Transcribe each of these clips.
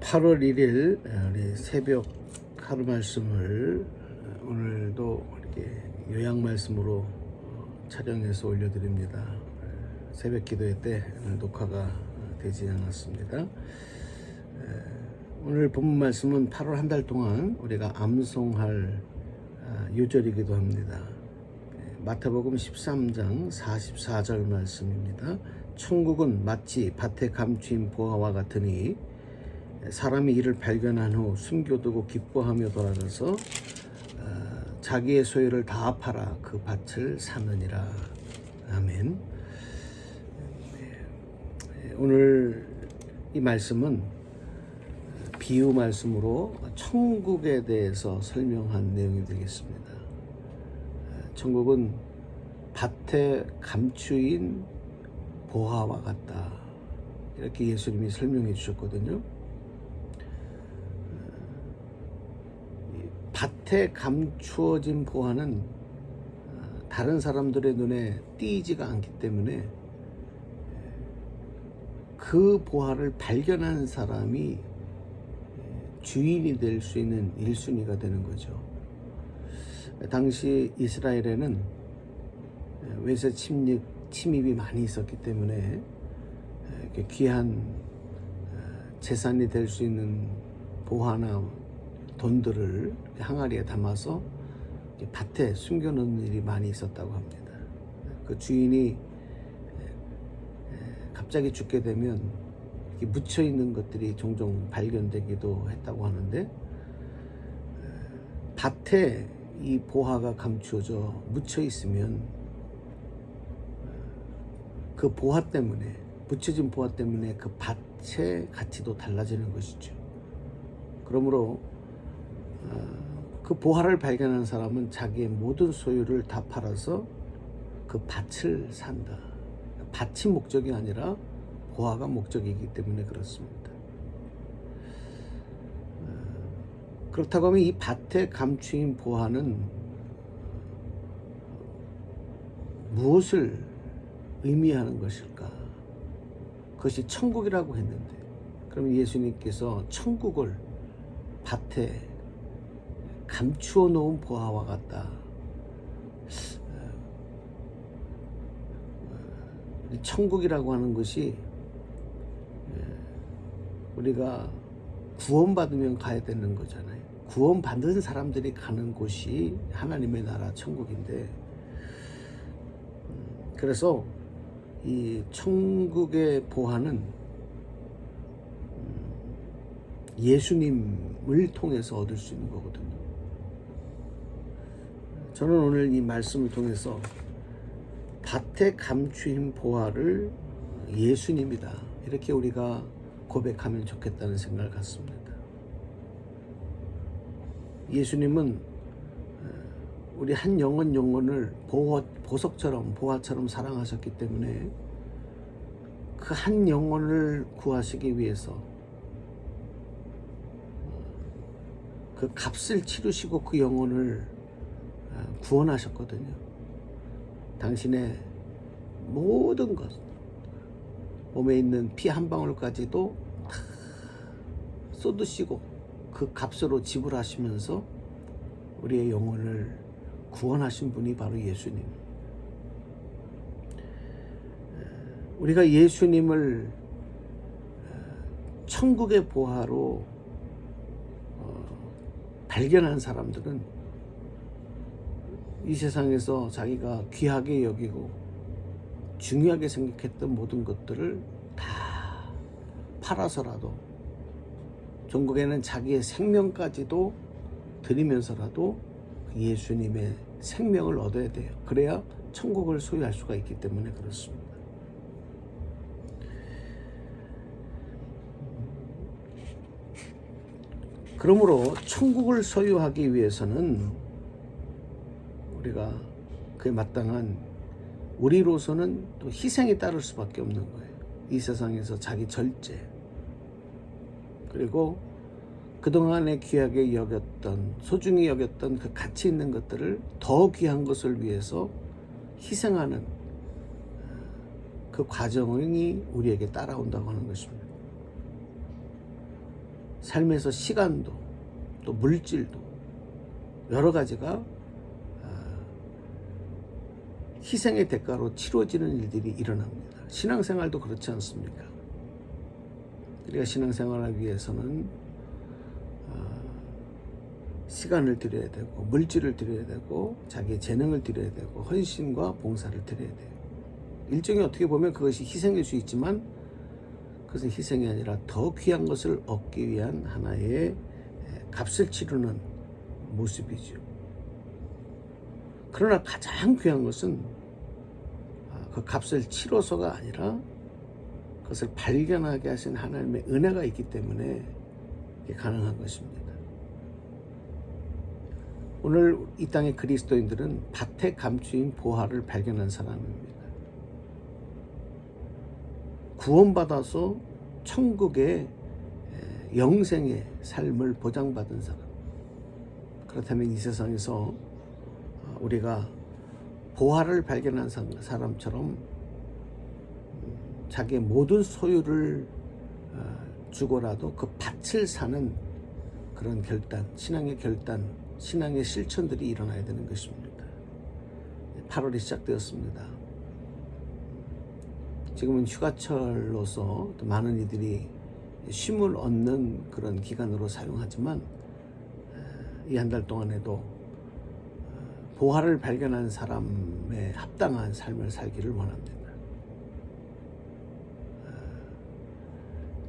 8월 1일 우리 새벽 하루 말씀을 오늘도 이렇게 요약 말씀으로 촬영해서 올려드립니다. 새벽 기도회 때 녹화가 되지 않았습니다. 오늘 본문 말씀은 8월 한 달 동안 우리가 암송할 요절이기도 합니다. 마태복음 13장 44절 말씀입니다. 천국은 마치 밭에 감추인 보화와 같으니 사람이 이를 발견한 후 숨겨두고 기뻐하며 돌아가서 어, 자기의 소유를 다 팔아 그 밭을 사느니라. 아멘. 네. 오늘 이 말씀은 비유 말씀으로 천국에 대해서 설명한 내용이 되겠습니다. 천국은 밭에 감추인 보화와 같다. 이렇게 예수님이 설명해 주셨거든요. 밭에 감추어진 보화는 다른 사람들의 눈에 띄지가 않기 때문에 그 보화를 발견한 사람이 주인이 될 수 있는 일순위가 되는 거죠. 당시 이스라엘에는 외세 침입, 침입이 많이 있었기 때문에 귀한 재산이 될 수 있는 보화나 돈들을 항아리에 담아서 밭에 숨겨놓는 일이 많이 있었다고 합니다. 그 주인이 갑자기 죽게 되면 묻혀 있는 것들이 종종 발견되기도 했다고 하는데 밭에 이 보화가 감추어져 묻혀 있으면 그 보화 때문에 묻혀진 보화 때문에 그 밭의 가치도 달라지는 것이죠. 그러므로 그 보화를 발견한 사람은 자기의 모든 소유를 다 팔아서 그 밭을 산다. 밭이 목적이 아니라 보화가 목적이기 때문에 그렇습니다. 그렇다고 하면 이 밭에 감추인 보화는 무엇을 의미하는 것일까? 그것이 천국이라고 했는데, 그럼 예수님께서 천국을 밭에 감추어 놓은 보화와 같다. 천국이라고 하는 것이 우리가 구원받으면 가야 되는 거잖아요. 구원받은 사람들이 가는 곳이 하나님의 나라 천국인데, 그래서 이 천국의 보화는 예수님을 통해서 얻을 수 있는 거거든요. 저는 오늘 이 말씀을 통해서 밭에 감추인 보화를 예수님이다. 이렇게 우리가 고백하면 좋겠다는 생각을 갖습니다. 예수님은 우리 한 영혼 영혼을 보호, 보석처럼 보화처럼 사랑하셨기 때문에 그 한 영혼을 구하시기 위해서 그 값을 치르시고 그 영혼을 구원하셨거든요. 당신의 모든 것, 몸에 있는 피 한 방울까지도 다 쏟으시고 그 값으로 지불하시면서 우리의 영혼을 구원하신 분이 바로 예수님. 우리가 예수님을 천국의 보화로 발견한 사람들은 이 세상에서 자기가 귀하게 여기고 중요하게 생각했던 모든 것들을 다 팔아서라도 종국에는 자기의 생명까지도 드리면서라도 그 예수님의 생명을 얻어야 돼요. 그래야 천국을 소유할 수가 있기 때문에 그렇습니다. 그러므로 천국을 소유하기 위해서는 우리가 그에 마땅한 우리로서는 또 희생이 따를 수밖에 없는 거예요. 이 세상에서 자기 절제 그리고 그동안에 귀하게 여겼던 소중히 여겼던 그 가치 있는 것들을 더 귀한 것을 위해서 희생하는 그 과정이 우리에게 따라온다고 하는 것입니다. 삶에서 시간도 또 물질도 여러 가지가 아, 희생의 대가로 치러지는 일들이 일어납니다. 신앙생활도 그렇지 않습니까? 우리가 신앙생활을 위해서는 아, 시간을 드려야 되고 물질을 드려야 되고 자기의 재능을 드려야 되고 헌신과 봉사를 드려야 돼요. 일종의 어떻게 보면 그것이 희생일 수 있지만 그것은 희생이 아니라 더 귀한 것을 얻기 위한 하나의 값을 치르는 모습이죠. 그러나 가장 귀한 것은 아, 그 값을 치러서가 아니라 그것을 발견하게 하신 하나님의 은혜가 있기 때문에 가능한 것입니다. 오늘 이 땅의 그리스도인들은 밭에 감추인 보화를 발견한 사람입니다. 구원받아서 천국의 영생의 삶을 보장받은 사람. 그렇다면 이 세상에서 우리가 보화를 발견한 사람처럼 음, 자기의 모든 소유를 어, 주고라도 그 밭을 사는 그런 결단, 신앙의 결단, 신앙의 실천들이 일어나야 되는 것입니다. 8월이 시작되었습니다. 지금은 휴가철로서 또 많은 이들이 쉼을 얻는 그런 기간으로 사용하지만 이 한 달 동안에도 어, 보화를 발견한 사람의 합당한 삶을 살기를 원합니다. 어,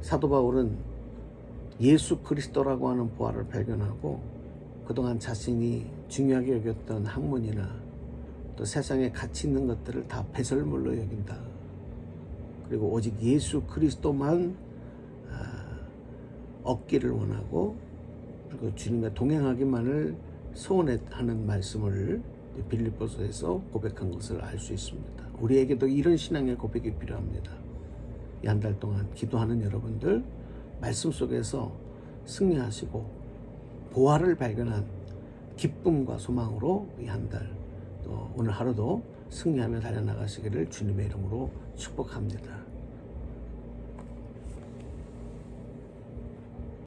사도 바울은 예수 그리스도라고 하는 보화를 발견하고 그동안 자신이 중요하게 여겼던 학문이나 또 세상에 가치 있는 것들을 다 배설물로 여긴다. 그리고 오직 예수 그리스도만 아, 얻기를 원하고 그리고 주님과 동행하기만을 소원하는 말씀을 빌립보서에서 고백한 것을 알 수 있습니다. 우리에게도 이런 신앙의 고백이 필요합니다. 이한달 동안 기도하는 여러분들 말씀 속에서 승리하시고 보화를 발견한 기쁨과 소망으로 이 한 달 또 오늘 하루도 승리하며 달려나가시기를 주님의 이름으로 축복합니다.